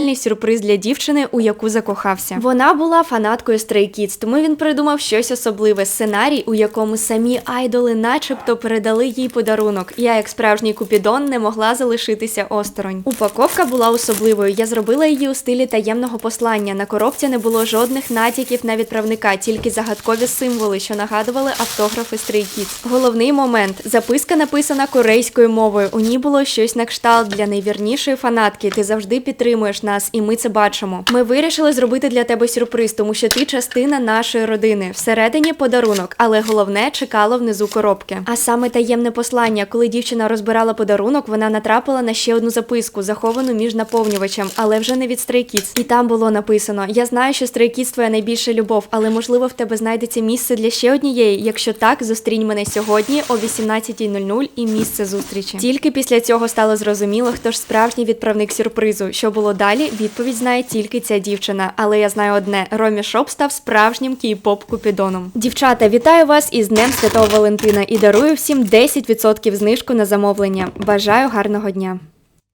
Сюрприз для дівчини, у яку закохався. Вона була фанаткою Stray Kids, тому він придумав щось особливе сценарій, у якому самі айдоли, начебто, передали їй подарунок. Я, як справжній купідон, не могла залишитися осторонь. Упаковка була особливою. Я зробила її у стилі таємного послання. На коробці не було жодних натяків на відправника, тільки загадкові символи, що нагадували автографи Stray Kids. Головний момент: записка написана корейською мовою. У ній було щось на кшталт для найвірнішої фанатки. Ти завжди підтримуєш нас, і ми це бачимо. Ми вирішили зробити для тебе сюрприз, тому що ти частина нашої родини. Всередині подарунок, але головне чекало внизу коробки. А саме таємне послання, коли дівчина розбирала подарунок, вона натрапила на ще одну записку, заховану між наповнювачем, але вже не від Stray. І там було написано: Я знаю, що Stray твоя найбільша любов, але можливо в тебе знайдеться місце для ще однієї. Якщо так, зустрінь мене сьогодні о 18.00 і місце зустрічі. Тільки після цього стало зрозуміло, хто ж справжній відправник сюрпризу. Що було далі, відповідь знає тільки ця дівчина. Але я знаю одне: Ромі Шоп став справжнім кей-поп купідоном. Дівчата, вітаю вас із Днем Святого Валентина і дарую всім 10% знижку на замовлення. Бажаю гарного дня!